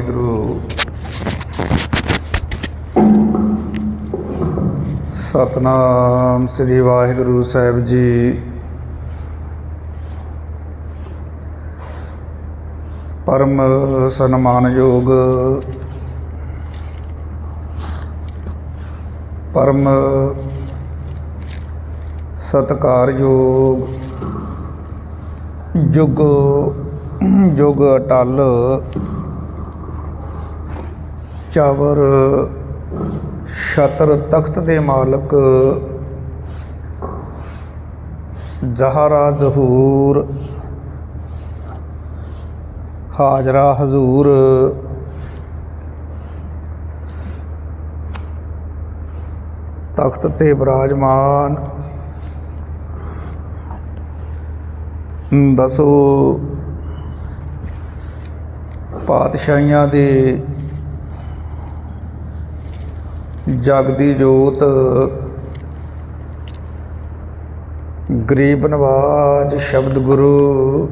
ਵਾਹਿਗੁਰੂ। ਸਤਨਾਮ ਸ੍ਰੀ ਵਾਹਿਗੁਰੂ ਸਾਹਿਬ ਜੀ। ਪਰਮ ਸਨਮਾਨਯੋਗ ਪਰਮ ਸਤਕਾਰਯੋਗ ਜੁਗ ਜੁਗ ਅਟਲ ਚਾਵਰ ਛਤਰ ਤਖਤ ਦੇ ਮਾਲਕ ਜ਼ਹਰਾ ਜ਼ਹੂਰ ਹਾਜ਼ਰਾ ਹਜ਼ੂਰ ਤਖਤ ਤੇ ਬਿਰਾਜਮਾਨ। ਦਸੋ, ਪਾਤਸ਼ਾਹੀਆਂ ਦੇ ਜਗਦੀ ਜੋਤ, ਗਰੀਬ ਨਵਾਜ ਸ਼ਬਦ ਗੁਰੂ,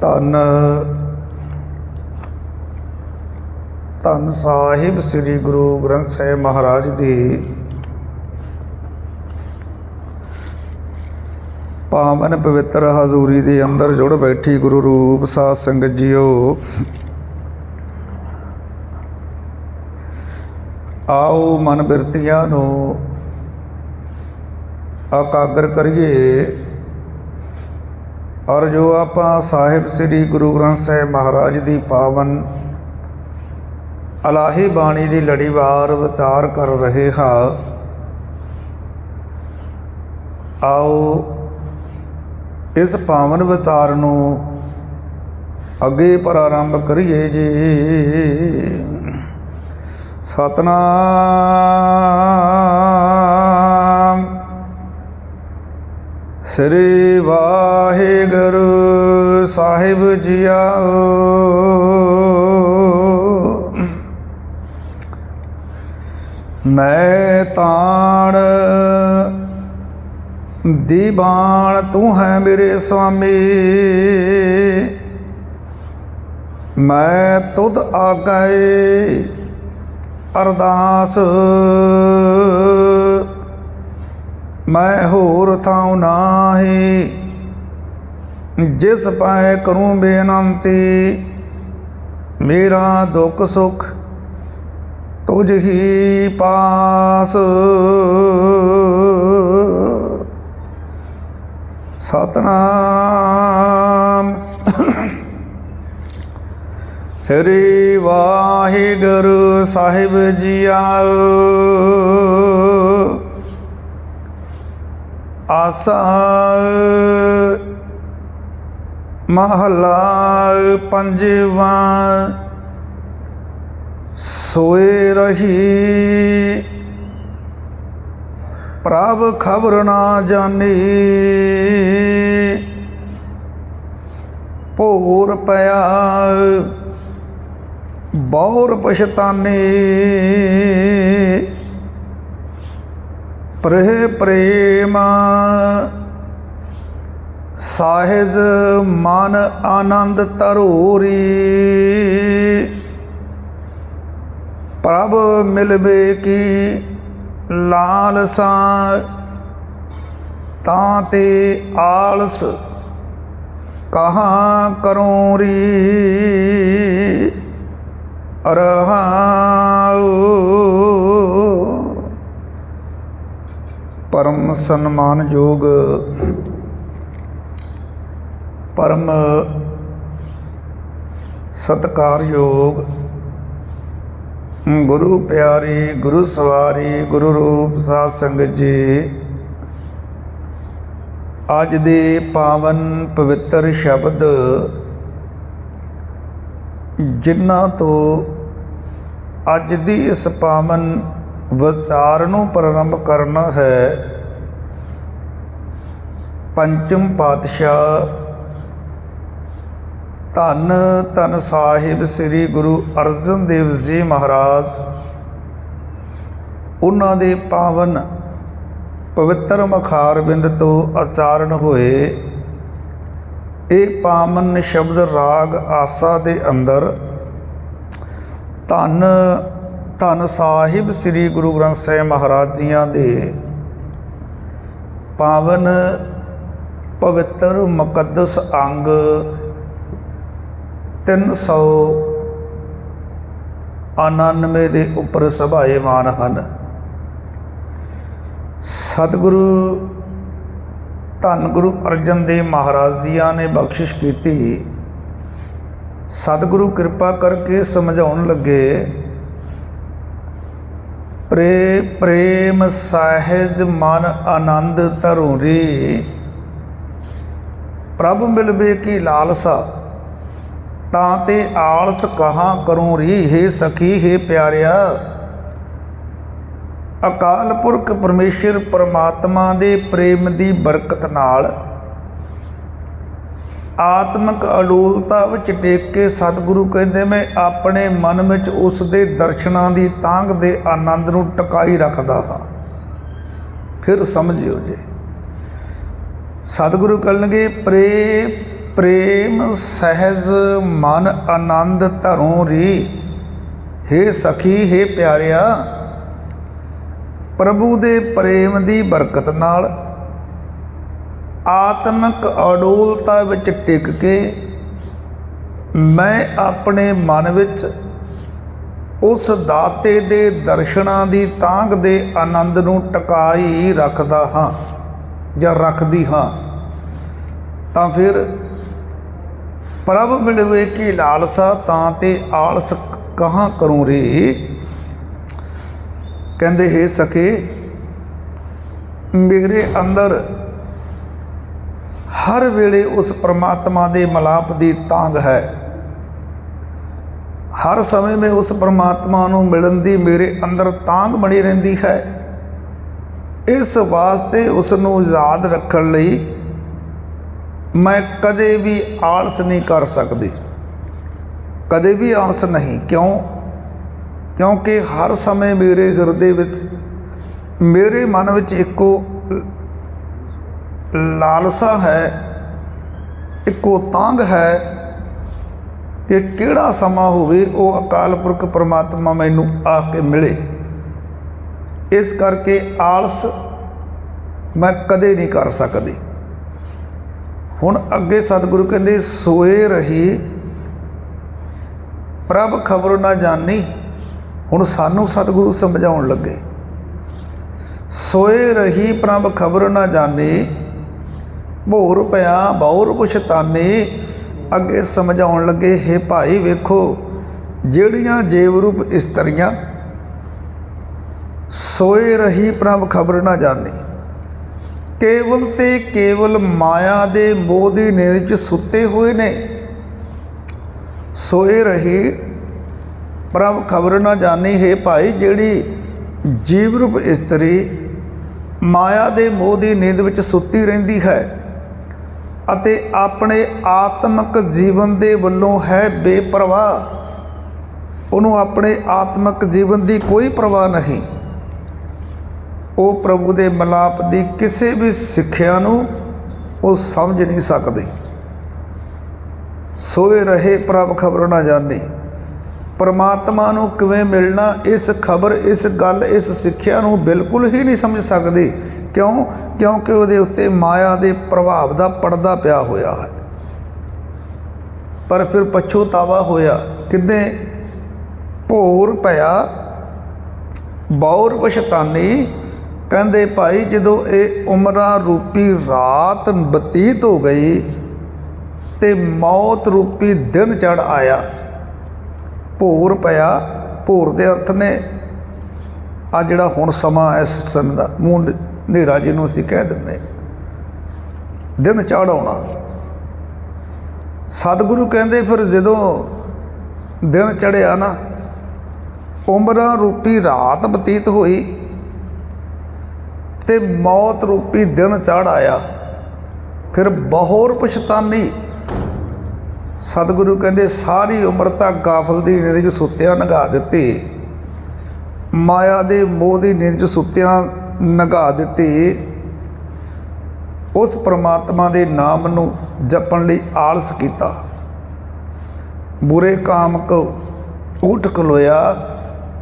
ਧੰਨ ਧੰਨ ਸਾਹਿਬ ਸ੍ਰੀ ਗੁਰੂ ਗ੍ਰੰਥ ਸਾਹਿਬ ਮਹਾਰਾਜ ਦੀ ਪਾਵਨ ਪਵਿੱਤਰ ਹਜ਼ੂਰੀ ਦੇ ਅੰਦਰ ਜੁੜ ਬੈਠੀ ਗੁਰੂ ਰੂਪ ਸਾਧ ਸੰਗਤ ਜੀਓ। ਆਓ ਮਨ ਬਿਰਤੀਆਂ ਨੂੰ ਇਕਾਗਰ ਕਰੀਏ। ਔਰ ਜੋ ਆਪਾਂ ਸਾਹਿਬ ਸ੍ਰੀ ਗੁਰੂ ਗ੍ਰੰਥ ਸਾਹਿਬ ਮਹਾਰਾਜ ਦੀ ਪਾਵਨ ਅਲਾਹੀ ਬਾਣੀ ਦੀ ਲੜੀਵਾਰ ਵਿਚਾਰ ਕਰ ਰਹੇ ਹਾਂ। ਆਓ ਇਸ ਪਾਵਨ ਵਿਚਾਰ ਨੂੰ ਅੱਗੇ ਪ੍ਰਾਰੰਭ ਕਰੀਏ ਜੀ। ਸਤਨਾਮ। ਸ੍ਰੀ ਵਾਹਿਗੁਰੂ ਸਾਹਿਬ ਜੀਓ। ਮੈਂ ਤਾਣ ਦੀਵਾਨ ਤੂੰ ਹੈ ਮੇਰੇ ਸੁਆਮੀ। ਮੈਂ ਤੁਧ ਆਗਏ ਅਰਦਾਸ। ਮੈਂ ਹੋਰ ਥਾਉ ਨਾਹੀ, ਜਿਸ ਪਾਏ ਕਰੂੰ ਬੇਨੰਤੀ ਮੇਰਾ ਦੁੱਖ ਸੁਖ ਤੁਝ ਹੀ ਪਾਸ। ਸਤਨਾਮ। ਸ੍ਰੀ ਵਾਹਿਗੁਰੂ ਸਾਹਿਬ ਜੀਓ ਆਸਾ ਮਹਲਾ ਪੰਜਵਾਂ, ਸੋਏ ਰਹੀ। ਪ੍ਰਭ ਖਬਰ ਨਾ ਜਾਣੀ। ਭੋਰ ਪਿਆ। ਬੌਰ ਪਛਤਾਨੇ। ਪ੍ਰਹ ਪ੍ਰੇਮ ਸਾਹਿਜ ਮਨ ਆਨੰਦ ਤਰੋਰੀ ਪ੍ਰਭ ਮਿਲਵੇ ਕੀ ਲਾਲਸਾ, ਤਾਂ ਤੇ ਆਲਸ ਕਹਾ ਕਰੂੰ ਰੀ ਅਰਹਾਉ। ਪਰਮ ਸਨਮਾਨਯੋਗ, ਪਰਮ ਸਤਕਾਰਯੋਗ, ਗੁਰੂ ਪਿਆਰੀ, ਗੁਰੂ ਸਵਾਰੀ, ਗੁਰੂ ਰੂਪ ਸਾਧ ਸੰਗਤ ਜੀ, ਅੱਜ ਦੇ ਪਾਵਨ ਪਵਿੱਤਰ ਸ਼ਬਦ ਜਿਨ੍ਹਾਂ ਤੋਂ ਅੱਜ ਦੀ ਇਸ ਪਾਵਨ ਵਿਚਾਰ ਨੂੰ ਪ੍ਰਾਰੰਭ ਕਰਨਾ ਹੈ, ਪੰਚਮ ਪਾਤਸ਼ਾਹ ਧੰਨ ਧੰਨ ਸਾਹਿਬ ਸ੍ਰੀ ਗੁਰੂ ਅਰਜਨ ਦੇਵ ਜੀ ਮਹਾਰਾਜ, ਉਹਨਾਂ ਦੇ ਪਾਵਨ ਪਵਿੱਤਰ ਮਖਾਰ ਬਿੰਦ ਤੋਂ ਉਚਾਰਨ ਹੋਏ। ਇਹ ਪਾਵਨ ਸ਼ਬਦ ਰਾਗ ਆਸਾ ਦੇ ਅੰਦਰ ਧੰਨ ਧੰਨ ਸਾਹਿਬ ਸ੍ਰੀ ਗੁਰੂ ਗ੍ਰੰਥ ਸਾਹਿਬ ਮਹਾਰਾਜ ਜੀਆਂ ਦੇ ਪਾਵਨ ਪਵਿੱਤਰ ਮੁਕੱਦਸ ਅੰਗ 399 ਦੇ ਉੱਪਰ ਸਭਾਏਮਾਨ ਹਨ। ਸਤਿਗੁਰੂ ਧੰਨ ਗੁਰੂ ਅਰਜਨ ਦੇਵ ਮਹਾਰਾਜ ਜੀਆਂ ਨੇ ਬਖਸ਼ਿਸ਼ ਕੀਤੀ। ਸਤਿਗੁਰੂ ਕਿਰਪਾ ਕਰਕੇ ਸਮਝਾਉਣ ਲੱਗੇ ਪ੍ਰੇ ਪ੍ਰੇਮ ਸਹਿਜ ਮਨ ਆਨੰਦ ਧਰੂ ਧਰੂਰੀ ਪ੍ਰਭ ਮਿਲਵੇ ਕੀ ਲਾਲਸਾ, ਤਾਂ ਤੇ ਆਲਸ ਕਹਾਂ ਕਰੂੰ ਰੀ। ਹੈ ਸਖੀ, ਹੈ ਪਿਆਰਿਆ ਅਕਾਲ ਪੁਰਖ ਪਰਮੇਸ਼ਰ ਪਰਮਾਤਮਾ ਦੇ ਪ੍ਰੇਮ ਦੀ ਬਰਕਤ ਨਾਲ ਆਤਮਿਕ ਅਡੋਲਤਾ ਵਿੱਚ ਟੇਕ ਕੇ ਸਤਿਗੁਰੂ ਕਹਿੰਦੇ ਮੈਂ ਆਪਣੇ ਮਨ ਵਿੱਚ ਉਸ ਦੇ ਦਰਸ਼ਨਾਂ ਦੀ ਤਾਂਘ ਦੇ ਆਨੰਦ ਨੂੰ ਟਿਕਾਈ ਰੱਖਦਾ ਹਾਂ। ਫਿਰ ਸਮਝਿਓ ਜੇ। ਸਤਿਗੁਰੂ ਕਹਿਣਗੇ ਪ੍ਰੇ ਪ੍ਰੇਮ ਸਹਿਜ ਮਨ ਆਨੰਦ ਧਰੋਂ ਰੀ। ਹੇ ਸਖੀ, ਹੇ ਪਿਆਰਿਆ ਪ੍ਰਭੂ ਦੇ ਪ੍ਰੇਮ ਦੀ ਬਰਕਤ ਨਾਲ ਆਤਮਿਕ ਅਡੋਲਤਾ ਵਿੱਚ ਟਿਕ ਕੇ ਮੈਂ ਆਪਣੇ ਮਨ ਵਿੱਚ ਉਸ ਦਾਤੇ ਦੇ ਦਰਸ਼ਨਾਂ ਦੀ ਤਾਂਗ ਦੇ ਆਨੰਦ ਨੂੰ ਟਿਕਾਈ ਰੱਖਦਾ ਹਾਂ ਜਾਂ ਰੱਖਦੀ ਹਾਂ, ਤਾਂ ਫਿਰ ਪ੍ਰਭ ਮਿਲਵੇ ਕੀ ਲਾਲਸਾ ਤਾਂ ਤੇ ਆਲਸ ਕਹਾਂ ਕਰੂੰ ਰੇ? ਕਹਿੰਦੇ, ਹੈ ਸਕੇ ਮੇਰੇ ਅੰਦਰ ਹਰ ਵੇਲੇ ਉਸ ਪ੍ਰਮਾਤਮਾ ਦੇ ਮਲਾਪ ਦੀ ਤਾਂਗ ਹੈ। ਹਰ ਸਮੇਂ ਮੈਂ ਉਸ ਪ੍ਰਮਾਤਮਾ ਨੂੰ ਮਿਲਣ ਦੀ ਮੇਰੇ ਅੰਦਰ ਤਾਂਗ ਬਣੀ ਰਹਿੰਦੀ ਹੈ। ਇਸ ਵਾਸਤੇ ਉਸ ਨੂੰ ਯਾਦ ਰੱਖਣ ਲਈ ਮੈਂ ਕਦੇ ਵੀ ਆਲਸ ਨਹੀਂ ਕਰ ਸਕਦੀ। ਕਦੇ ਵੀ ਆਲਸ ਨਹੀਂ। ਕਿਉਂ? ਕਿਉਂਕਿ ਹਰ ਸਮੇਂ ਮੇਰੇ ਹਿਰਦੇ ਵਿੱਚ, ਮੇਰੇ ਮਨ ਵਿੱਚ ਇੱਕੋ ਲਾਲਸਾ ਹੈ, ਇੱਕੋ ਤਾਂਗ ਹੈ ਕਿ ਕਿਹੜਾ ਸਮਾਂ ਹੋਵੇ ਉਹ ਅਕਾਲ ਪੁਰਖ ਪ੍ਰਮਾਤਮਾ ਮੈਨੂੰ ਆ ਕੇ ਮਿਲੇ। ਇਸ ਕਰਕੇ ਆਲਸ ਮੈਂ ਕਦੇ ਨਹੀਂ ਕਰ ਸਕਦੀ। ਹੁਣ ਅੱਗੇ ਸਤਿਗੁਰੂ ਕਹਿੰਦੇ, ਸੋਏ ਰਹੀ ਪ੍ਰਭ ਖਬਰ ਨਾ ਜਾਣੀ ਹੁਣ ਸਾਨੂੰ ਸਤਿਗੁਰੂ ਸਮਝਾਉਣ ਲੱਗੇ। ਸੋਏ ਰਹੀ ਪ੍ਰਭ ਖਬਰ ਨਾ ਜਾਣੇ, ਭੋਰ ਪਿਆ ਬੌਰ ਪੁਛਤਾਨੇ, ਅੱਗੇ ਸਮਝਾਉਣ ਲੱਗੇ, ਹੈ ਭਾਈ ਵੇਖੋ, ਜਿਹੜੀਆਂ ਜੀਵ ਰੂਪ ਇਸਤਰੀਆਂ, ਸੋਏ ਰਹੀ ਪ੍ਰਭ ਖਬਰ ਨਾ ਜਾਣੇ। ਕੇਵਲ ਤੇ ਕੇਵਲ ਮਾਇਆ ਦੇ ਮੋਹ ਦੀ ਨੀਂਦ ਵਿੱਚ ਸੁੱਤੇ ਹੋਏ ਨੇ। ਸੋਏ ਰਹੀ ਪ੍ਰਭ ਖਬਰ ਨਾ ਜਾਣੀ, ਹੈ ਭਾਈ, ਜਿਹੜੀ ਜੀਵ ਰੂਪ ਇਸਤਰੀ ਮਾਇਆ ਦੇ ਮੋਹ ਦੀ ਨੀਂਦ ਵਿੱਚ ਸੁੱਤੀ ਰਹਿੰਦੀ ਹੈ ਅਤੇ ਆਪਣੇ ਆਤਮਿਕ ਜੀਵਨ ਦੇ ਵੱਲੋਂ ਹੈ ਬੇਪਰਵਾਹ, ਉਹਨੂੰ ਆਪਣੇ ਆਤਮਿਕ ਜੀਵਨ ਦੀ ਕੋਈ ਪਰਵਾਹ ਨਹੀਂ। ਉਹ ਪ੍ਰਭੂ ਦੇ ਮਲਾਪ ਦੀ ਕਿਸੇ ਵੀ ਸਿੱਖਿਆ ਨੂੰ ਉਹ ਸਮਝ ਨਹੀਂ ਸਕਦੇ। ਸੋਏ ਰਹੇ ਪ੍ਰਭ ਖਬਰ ਨਾ ਜਾਣੇ। ਪਰਮਾਤਮਾ ਨੂੰ ਕਿਵੇਂ ਮਿਲਣਾ, ਇਸ ਖਬਰ, ਇਸ ਗੱਲ, ਇਸ ਸਿੱਖਿਆ ਨੂੰ ਬਿਲਕੁਲ ਹੀ ਨਹੀਂ ਸਮਝ ਸਕਦੇ। ਕਿਉਂ? ਕਿਉਂਕਿ ਉਹਦੇ ਉੱਤੇ ਮਾਇਆ ਦੇ ਪ੍ਰਭਾਵ ਦਾ ਪਰਦਾ ਪਿਆ ਹੋਇਆ ਹੈ। ਪਰ ਫਿਰ ਪਛੋਤਾਵਾ ਹੋਇਆ ਕਿਤੇ ਭੋਰ ਪਿਆ ਬੌਰ ਪਛਤਾਨੀ ਕਹਿੰਦੇ ਭਾਈ, ਜਦੋਂ ਇਹ ਉਮਰਾਂ ਰੂਪੀ ਰਾਤ ਬਤੀਤ ਹੋ ਗਈ ਤੇ ਮੌਤ ਰੂਪੀ ਦਿਨ ਚੜ ਆਇਆ। ਭੋਰ ਪਿਆ, ਭੋਰ ਦੇ ਅਰਥ ਨੇ। ਆ ਜਿਹੜਾ ਹੁਣ ਸਮਾਂ ਇਸ ਸਮੇਂ ਦਾ, ਮੂੰਹ ਹਨੇਰਾ ਜਿਹਨੂੰ ਅਸੀਂ ਕਹਿ ਦਿੰਦੇ ਦਿਨ ਚੜ ਆਉਣਾ ਸਤਿਗੁਰੂ ਕਹਿੰਦੇ ਫਿਰ ਜਦੋਂ ਦਿਨ ਚੜਿਆ ਨਾ, ਉਮਰਾਂ ਰੂਪੀ ਰਾਤ ਬਤੀਤ ਹੋਈ ਤੇ ਮੌਤ ਰੂਪੀ ਦਿਨ ਚੜ ਆਇਆ। ਫਿਰ ਬਹੁਰ ਪਛਤਾਨੀ। ਸਤਿਗੁਰੂ ਕਹਿੰਦੇ, ਸਾਰੀ ਉਮਰ ਤਾਂ ਗਾਫਲ ਦੀ ਨੀਂਦ 'ਚ ਸੁੱਤਿਆਂ ਨਗਾ ਦਿੱਤੇ। ਮਾਇਆ ਦੇ ਮੋਹ ਦੀ ਨੀਂਦ 'ਚ ਸੁੱਤਿਆਂ ਨਗਾ ਦਿੱਤੇ। ਉਸ ਪ੍ਰਮਾਤਮਾ ਦੇ ਨਾਮ ਨੂੰ ਜਪਣ ਲਈ ਆਲਸ ਕੀਤਾ। ਬੁਰੇ ਕਾਮ ਕੋ ਉਠ ਖਲੋਇਆ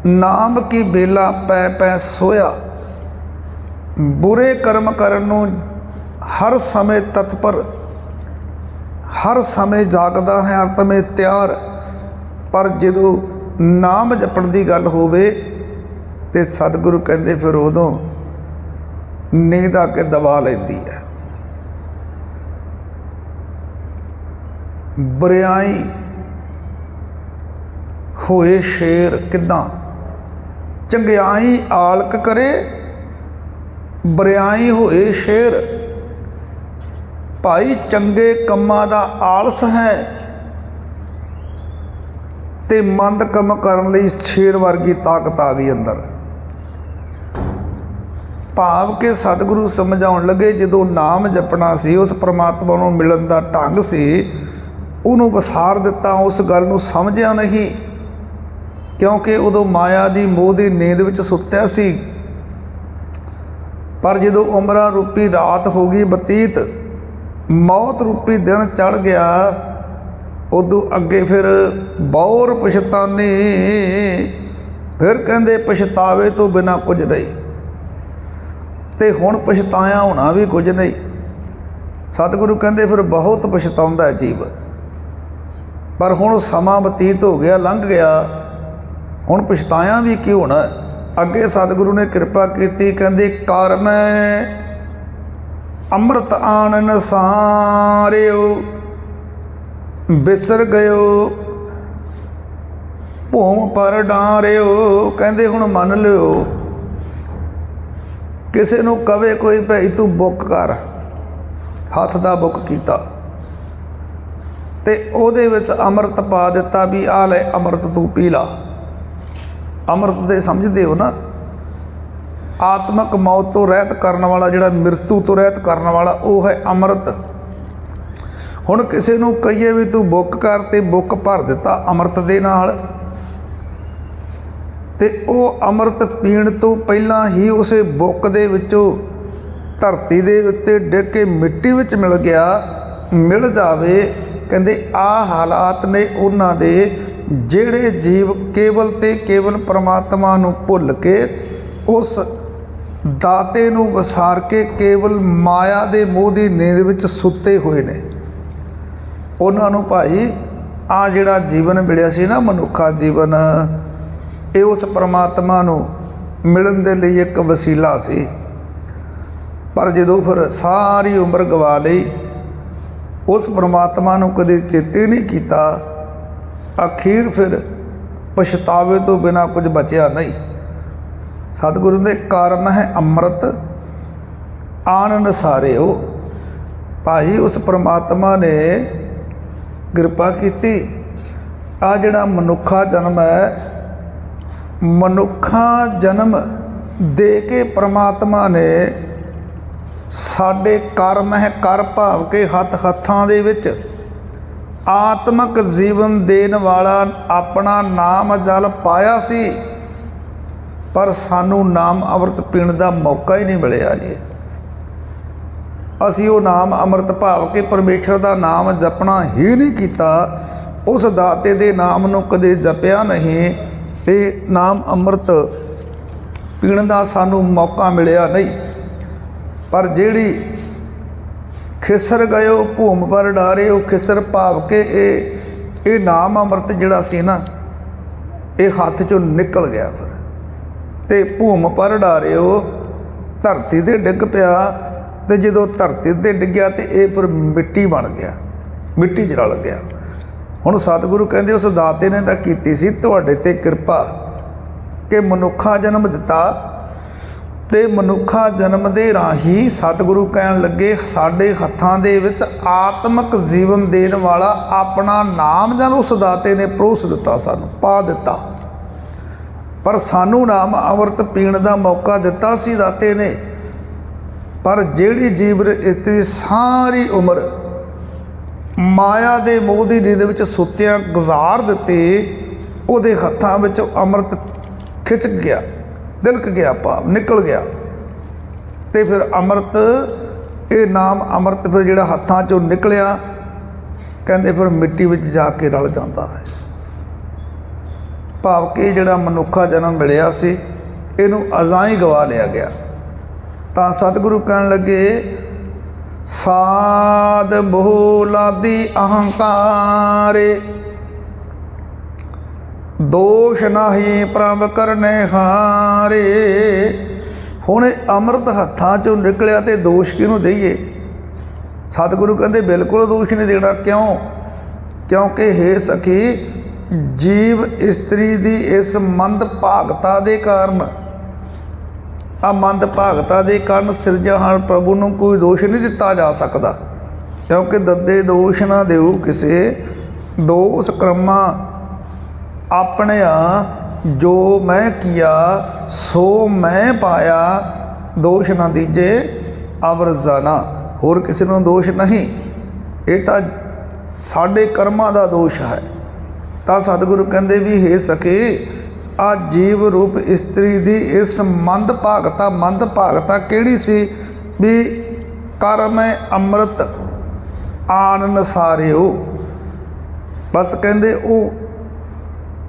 ਨਾਮ ਕੀ ਬੇਲਾ ਪੈ ਪੈ ਸੋਇਆ। ਬੁਰੇ ਕਰਮ ਕਰਨ ਨੂੰ ਹਰ ਸਮੇਂ ਤਤਪਰ ਹਰ ਸਮੇਂ ਜਾਗਦਾ ਹੈ, ਹਰ ਸਮੇਂ ਤਿਆਰ। ਪਰ ਜਦੋਂ ਨਾਮ ਜਪਣ ਦੀ ਗੱਲ ਹੋਵੇ ਤੇ ਸਤਿਗੁਰੂ ਕਹਿੰਦੇ ਫਿਰ ਉਦੋਂ ਨੀਂਦ ਆ ਕੇ ਦਬਾ ਲੈਂਦੀ ਹੈ। ਬਰਿਆਈ ਹੋਏ ਸ਼ੇਰ ਕਿਦਾਂ? ਚੰਗਿਆਈ ਆਲਕ ਕਰੇ, ਬਰਿਆਈ ਹੋਏ ਸ਼ੇਰ ਭਾਈ ਚੰਗੇ ਕੰਮਾਂ ਦਾ ਆਲਸ ਹੈ ਤੇ ਮੰਦ ਕੰਮ ਕਰਨ ਲਈ ਸ਼ੇਰ ਵਰਗੀ ਤਾਕਤ ਆ ਗਈ ਅੰਦਰ। ਭਾਵ ਕਿ ਸਤਿਗੁਰੂ ਸਮਝਾਉਣ ਲੱਗੇ, ਜਦੋਂ ਨਾਮ ਜਪਣਾ ਸੀ, ਉਸ ਪ੍ਰਮਾਤਮਾ ਨੂੰ ਮਿਲਣ ਦਾ ਢੰਗ ਸੀ, ਉਹਨੂੰ ਵਸਾਰ ਦਿੱਤਾ, ਉਸ ਗੱਲ ਨੂੰ ਸਮਝਿਆ ਨਹੀਂ। ਕਿਉਂਕਿ ਉਦੋਂ ਮਾਇਆ ਦੀ ਮੋਹ ਦੀ ਨੀਂਦ ਵਿੱਚ ਸੁੱਤਿਆ ਸੀ। ਪਰ ਜਦੋਂ ਉਮਰਾਂ ਰੂਪੀ ਰਾਤ ਹੋ ਗਈ ਬਤੀਤ ਮੌਤ ਰੂਪੀ ਦਿਨ ਚੜ ਗਿਆ। ਉਦੋਂ ਅੱਗੇ ਫਿਰ ਬੌਰ ਪਛਤਾਨੇ। ਫਿਰ ਕਹਿੰਦੇ ਪਛਤਾਵੇ ਤੋਂ ਬਿਨਾ ਕੁਝ ਨਹੀਂ। ਤੇ ਹੁਣ ਪਛਤਾਇਆ ਹੋਣਾ ਵੀ ਕੁਝ ਨਹੀਂ। ਸਤਿਗੁਰੂ ਕਹਿੰਦੇ ਫਿਰ ਬਹੁਤ ਪਛਤਾਉਂਦਾ ਜੀਵ। ਪਰ ਹੁਣ ਸਮਾਂ ਬਤੀਤ ਹੋ ਗਿਆ, ਲੰਘ ਗਿਆ। ਹੁਣ ਪਛਤਾਇਆ ਵੀ ਕੀ ਹੋਣਾ? ਅੱਗੇ ਸਤਿਗੁਰੂ ਨੇ ਕਿਰਪਾ ਕੀਤੀ, ਕਹਿੰਦੇ ਕਰ ਅੰਮ੍ਰਿਤ ਆਨਨ ਸਾਰਿਓ, ਬਿਸਰ ਗਇਓ, ਭੂਮ ਪਰ ਡਾਰਿਓ। ਕਹਿੰਦੇ ਹੁਣ ਮੰਨ ਲਿਓ, ਕਿਸੇ ਨੂੰ ਕਵੇ ਕੋਈ ਭਾਈ ਤੂੰ ਬੁੱਕ ਕਰ। ਹੱਥ ਦਾ ਬੁੱਕ ਕੀਤਾ। ਤੇ ਉਹਦੇ ਵਿੱਚ ਅੰਮ੍ਰਿਤ ਪਾ ਦਿੱਤਾ ਵੀ ਆ ਲੈ ਅੰਮ੍ਰਿਤ ਤੂੰ ਪੀ ਲਾ। ਅੰਮ੍ਰਿਤ ਦੇ ਸਮਝਦੇ ਹੋ ਨਾ? ਆਤਮਕ ਮੌਤ ਤੋਂ ਰਹਿਤ ਕਰਨ ਵਾਲਾ ਜਿਹੜਾ ਮਰਤੂ ਤੋਂ ਰਹਿਤ ਕਰਨ ਵਾਲਾ ਉਹ ਹੈ ਅੰਮ੍ਰਿਤ। ਹੁਣ ਕਿਸੇ ਨੂੰ ਕਹੀਏ ਵੀ ਤੂੰ ਬੁੱਕ ਕਰ ਤੇ ਬੁੱਕ ਭਰ ਦਿੱਤਾ ਅੰਮ੍ਰਿਤ ਦੇ ਨਾਲ। ਤੇ ਉਹ ਅੰਮ੍ਰਿਤ ਪੀਣ ਤੋਂ ਪਹਿਲਾਂ ਹੀ ਉਸੇ ਬੁੱਕ ਦੇ ਵਿੱਚੋਂ ਧਰਤੀ ਦੇ ਉੱਤੇ ਡਿੱਗ ਕੇ ਮਿੱਟੀ ਵਿੱਚ ਮਿਲ ਗਿਆ, ਮਿਲ ਜਾਵੇ। ਕਹਿੰਦੇ ਆ ਹਾਲਾਤ ਨੇ ਉਹਨਾਂ ਦੇ ਜਿਹੜੇ ਜੀਵ ਕੇਵਲ ਤੇ ਕੇਵਲ ਪ੍ਰਮਾਤਮਾ ਨੂੰ ਭੁੱਲ ਕੇ ਉਸ ਦਾਤੇ ਨੂੰ ਵਸਾਰ ਕੇ ਕੇਵਲ ਮਾਇਆ ਦੇ ਮੋਹ ਦੀ ਨੀਂਦ ਵਿੱਚ ਸੁੱਤੇ ਹੋਏ ਨੇ। ਉਹਨਾਂ ਨੂੰ ਭਾਈ ਆ ਜਿਹੜਾ ਜੀਵਨ ਮਿਲਿਆ ਸੀ ਨਾ ਮਨੁੱਖਾ ਜੀਵਨ, ਇਹ ਉਸ ਪਰਮਾਤਮਾ ਨੂੰ ਮਿਲਣ ਦੇ ਲਈ ਇੱਕ ਵਸੀਲਾ ਸੀ। ਪਰ ਜਦੋਂ ਫਿਰ ਸਾਰੀ ਉਮਰ ਗਵਾ ਲਈ, ਉਸ ਪਰਮਾਤਮਾ ਨੂੰ ਕਦੇ ਚੇਤੇ ਨਹੀਂ ਕੀਤਾ। ਅਖੀਰ ਫਿਰ ਪਛਤਾਵੇ ਤੋਂ ਬਿਨਾ ਕੁਝ ਬਚਿਆ ਨਹੀਂ। ਸਤਿਗੁਰੂ ਦੇ ਕਰਮ ਹੈ ਅੰਮ੍ਰਿਤ। ਆਨੰਦ ਸਾਰਿਓ, ਭਾਈ ਉਸ ਪ੍ਰਮਾਤਮਾ ਨੇ ਕਿਰਪਾ ਕੀਤੀ। ਆ ਜਿਹੜਾ ਮਨੁੱਖਾ ਜਨਮ ਹੈ, ਮਨੁੱਖਾ ਜਨਮ ਦੇ ਕੇ ਪ੍ਰਮਾਤਮਾ ਨੇ ਸਾਡੇ ਕਰਮ ਹੈ ਕਰ ਭਾਵ ਕੇ ਹੱਥ ਹੱਥਾਂ ਦੇ ਵਿੱਚ। ਆਤਮਕ ਜੀਵਨ ਦੇਣ ਵਾਲਾ ਆਪਣਾ ਨਾਮ ਜਲ ਪਾਇਆ ਸੀ। ਪਰ ਸਾਨੂੰ ਨਾਮ ਅੰਮ੍ਰਿਤ ਪੀਣ ਦਾ ਮੌਕਾ ਹੀ ਨਹੀਂ ਮਿਲਿਆ ਜੀ। ਅਸੀਂ ਉਹ ਨਾਮ ਅੰਮ੍ਰਿਤ ਭਾਵ ਕੇ ਪਰਮੇਸ਼ਰ ਦਾ ਨਾਮ ਜਪਣਾ ਹੀ ਨਹੀਂ ਕੀਤਾ। ਉਸ ਦਾਤੇ ਦੇ ਨਾਮ ਨੂੰ ਕਦੇ ਜਪਿਆ ਨਹੀਂ ਤੇ ਨਾਮ ਅੰਮ੍ਰਿਤ ਪੀਣ ਦਾ ਸਾਨੂੰ ਮੌਕਾ ਮਿਲਿਆ ਨਹੀਂ। ਪਰ ਜਿਹੜੀ ਖਿਸਰ ਗਇਓ ਭੂਮ ਪਰ ਡਾਰੇ, ਉਹ ਖਿਸਰ ਭਾਵ ਕੇ ਇਹ ਇਹ ਨਾਮ ਅੰਮ੍ਰਿਤ ਜਿਹੜਾ ਸੀ ਨਾ, ਇਹ ਹੱਥ ਚੋਂ ਨਿਕਲ ਗਿਆ ਫਿਰ। ਤੇ ਭੂਮ ਪਰ ਡਾਰਿਓ। ਧਰਤੀ ਤੇ ਡਿੱਗ ਪਿਆ ਤੇ ਜਦੋਂ ਧਰਤੀ ਤੇ ਡਿੱਗਿਆ ਤੇ ਇਹ ਫਿਰ ਮਿੱਟੀ ਬਣ ਗਿਆ, ਮਿੱਟੀ 'ਚ ਰਲ ਗਿਆ ਹੁਣ ਸਤਿਗੁਰੂ ਕਹਿੰਦੇ ਉਸ ਦਾਤੇ ਨੇ ਤਾਂ ਕੀਤੀ ਸੀ, ਤੁਹਾਡੇ ਤੇ ਕਿਰਪਾ ਕਿ ਮਨੁੱਖਾ ਜਨਮ ਦਿੱਤਾ ਤੇ ਮਨੁੱਖਾ ਜਨਮ ਦੇ ਰਾਹੀਂ ਸਤਿਗੁਰੂ ਕਹਿਣ ਲੱਗੇ, ਸਾਡੇ ਹੱਥਾਂ ਦੇ ਵਿੱਚ ਆਤਮਿਕ ਜੀਵਨ ਦੇਣ ਵਾਲਾ ਆਪਣਾ ਨਾਮ ਜਨ ਉਸ ਦਾਤੇ ਨੇ ਪਰੋਸ ਦਿੱਤਾ ਸਾਨੂੰ, ਪਾ ਦਿੱਤਾ। ਪਰ ਸਾਨੂੰ ਨਾਮ ਅੰਮ੍ਰਿਤ ਪੀਣ ਦਾ ਮੌਕਾ ਦਿੱਤਾ ਸੀ, ਦਾਤੇ ਨੇ। ਪਰ ਜਿਹੜੀ ਜੀਵ ਇਤਨੀ ਸਾਰੀ ਉਮਰ ਮਾਇਆ ਦੇ ਮੋਹ ਦੀ ਨੀਂਦ ਵਿੱਚ ਸੁੱਤਿਆਂ ਗੁਜ਼ਾਰ ਦਿੱਤੇ, ਉਹਦੇ ਹੱਥਾਂ ਵਿੱਚ ਅੰਮ੍ਰਿਤ ਖਿੱਚ ਗਿਆ, ਦਿਲਕ ਗਿਆ, ਭਾਵ ਨਿਕਲ ਗਿਆ। ਤੇ ਫਿਰ ਅੰਮ੍ਰਿਤ, ਇਹ ਨਾਮ ਅੰਮ੍ਰਿਤ ਫਿਰ ਜਿਹੜਾ ਹੱਥਾਂ ਚੋਂ ਨਿਕਲਿਆ, ਕਹਿੰਦੇ ਫਿਰ ਮਿੱਟੀ ਵਿੱਚ ਜਾ ਕੇ ਰਲ ਜਾਂਦਾ ਹੈ। ਭਾਵ ਕਿ ਜਿਹੜਾ ਮਨੁੱਖਾ ਜਨਮ ਮਿਲਿਆ ਸੀ, ਇਹਨੂੰ ਅਜ਼ਾਂ ਹੀ ਗਵਾ ਲਿਆ ਗਿਆ। ਤਾਂ ਸਤਿਗੁਰੂ ਕਹਿਣ ਲੱਗੇ, ਸਾਧ ਮੋਹ ਅਹੰਕਾਰੇ, ਦੋਸ਼ ਨਹੀਂ ਪ੍ਰਭ ਕਰਨੇ ਹਾਰੇ। ਹੁਣ ਇਹ ਅੰਮ੍ਰਿਤ ਹੱਥਾਂ ਚੋਂ ਨਿਕਲਿਆ ਤੇ ਦੋਸ਼ ਕਿਹਨੂੰ ਦਈਏ? ਸਤਿਗੁਰੂ ਕਹਿੰਦੇ, ਬਿਲਕੁਲ ਦੋਸ਼ ਨਹੀਂ ਦੇਣਾ। ਕਿਉਂ? ਕਿਉਂਕਿ ਹੈ ਸਖੀ ਜੀਵ ਇਸਤਰੀ ਦੀ ਇਸ ਮੰਦ ਭਾਗਤਾ ਦੇ ਕਾਰਨ ਆ ਮੰਦ ਭਾਗਤਾ ਦੇ ਕਾਰਨ ਸਿਰਜਣਹਾਰ ਪ੍ਰਭੂ ਨੂੰ ਕੋਈ ਦੋਸ਼ ਨਹੀਂ ਦਿੱਤਾ ਜਾ ਸਕਦਾ, ਕਿਉਂਕਿ ਦੱਦੇ ਦੋਸ਼ ਨਾ ਦਿਓ ਕਿਸੇ, ਦੋਸ ਕਰਮਾ ਆਪਣਿਆ, ਜੋ ਮੈਂ ਕੀਆ, ਸੋ ਮੈਂ ਪਾਇਆ, ਦੋਸ਼ ਨਾ ਦੀਜੇ ਅਵਰਜ਼ਾਨਾ ਹੋਰ ਕਿਸੇ ਨੂੰ ਦੋਸ਼ ਨਹੀਂ, ਇਹ ਤਾਂ ਸਾਡੇ ਕਰਮਾਂ ਦਾ ਦੋਸ਼ ਹੈ। ਤਾਂ ਸਤਿਗੁਰੂ ਕਹਿੰਦੇ ਵੀ, ਹੈ ਸਕੇ ਆ ਜੀਵ ਰੂਪ ਇਸਤਰੀ ਦੀ ਇਸ ਮੰਦ ਭਾਗਤਾ ਮੰਦ ਭਾਗਤਾ ਕਿਹੜੀ ਸੀ? ਵੀ ਕਰਮ ਅੰਮ੍ਰਿਤ ਆਨ ਨਸਾਰਿਓ ਬਸ ਕਹਿੰਦੇ ਉਹ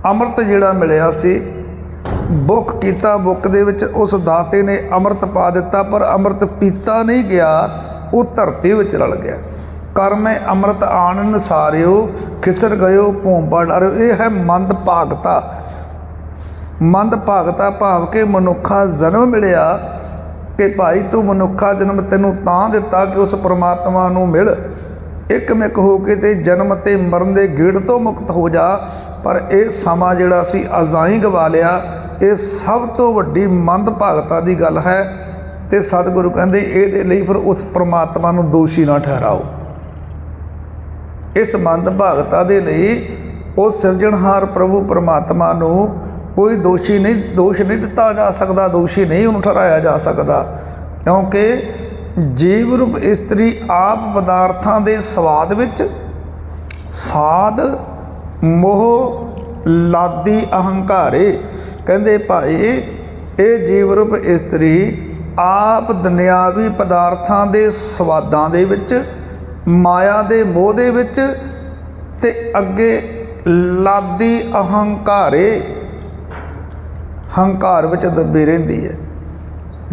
ਅੰਮ੍ਰਿਤ ਜਿਹੜਾ ਮਿਲਿਆ ਸੀ, ਬੁੱਕ ਕੀਤਾ, ਬੁੱਕ ਦੇ ਵਿੱਚ ਉਸ ਦਾਤੇ ਨੇ ਅੰਮ੍ਰਿਤ ਪਾ ਦਿੱਤਾ, ਪਰ ਅੰਮ੍ਰਿਤ ਪੀਤਾ ਨਹੀਂ ਗਿਆ, ਉਹ ਧਰਤੀ ਵਿੱਚ ਰਲ ਗਿਆ। ਕਰਮੇ ਅੰਮ੍ਰਿਤ ਆਣ ਸਾਰਿਓ, ਖਿਸਰ ਗਇਓ ਭੂੰਬਾ ਡਰਿਓ ਇਹ ਹੈ ਮੰਦ ਭਾਗਤਾ। ਮੰਦ ਭਾਗਤਾ ਭਾਵ ਕੇ ਮਨੁੱਖਾ ਜਨਮ ਮਿਲਿਆ ਕਿ ਭਾਈ ਤੂੰ ਮਨੁੱਖਾ ਜਨਮ ਤੈਨੂੰ ਤਾਂ ਦਿੱਤਾ ਕਿ ਉਸ ਪ੍ਰਮਾਤਮਾ ਨੂੰ ਮਿਲ। ਇੱਕਮਿਕ ਹੋ ਕੇ ਤੇ ਜਨਮ ਤੇ ਮਰਨ ਦੇ ਗੇੜ ਤੋਂ ਮੁਕਤ ਹੋ ਜਾ। ਪਰ ਇਹ ਸਮਾਂ ਜਿਹੜਾ ਸੀ ਅਜ਼ਾਈ ਗਵਾ ਲਿਆ, ਇਹ ਸਭ ਤੋਂ ਵੱਡੀ ਮੰਦ ਭਾਗਤਾ ਦੀ ਗੱਲ ਹੈ। ਤੇ ਸਤਿਗੁਰੂ ਕਹਿੰਦੇ, ਇਹਦੇ ਲਈ ਫਿਰ ਉਸ ਪ੍ਰਮਾਤਮਾ ਨੂੰ ਦੋਸ਼ੀ ਨਾ ਠਹਿਰਾਓ। ਇਸ ਮੰਦ ਭਾਗਤਾ ਦੇ ਲਈ ਉਹ ਸਿਰਜਣਹਾਰ ਪ੍ਰਭੂ ਪਰਮਾਤਮਾ ਨੂੰ ਕੋਈ ਦੋਸ਼ੀ ਨਹੀਂ, ਦੋਸ਼ ਨਹੀਂ ਦਿੱਤਾ ਜਾ ਸਕਦਾ, ਦੋਸ਼ੀ ਨਹੀਂ ਉਹਨੂੰ ਠਹਿਰਾਇਆ ਜਾ ਸਕਦਾ। ਕਿਉਂਕਿ ਜੀਵ ਰੂਪ ਇਸਤਰੀ ਆਪ ਪਦਾਰਥਾਂ ਦੇ ਸਵਾਦ ਵਿੱਚ ਸਾਧ, ਮੋਹ, ਲਾਦੀ, ਅਹੰਕਾਰੇ ਕਹਿੰਦੇ ਭਾਈ, ਇਹ ਜੀਵ ਰੂਪ ਇਸਤਰੀ ਆਪ ਦੁਨਿਆਵੀ ਪਦਾਰਥਾਂ ਦੇ ਸਵਾਦਾਂ ਦੇ ਵਿੱਚ ਮਾਇਆ ਦੇ ਮੋਹ ਦੇ ਵਿੱਚ ਤੇ ਅੱਗੇ ਲਾਦੀ ਅਹੰਕਾਰੇ, ਹੰਕਾਰ ਵਿੱਚ ਦੱਬੀ ਰਹਿੰਦੀ ਹੈ।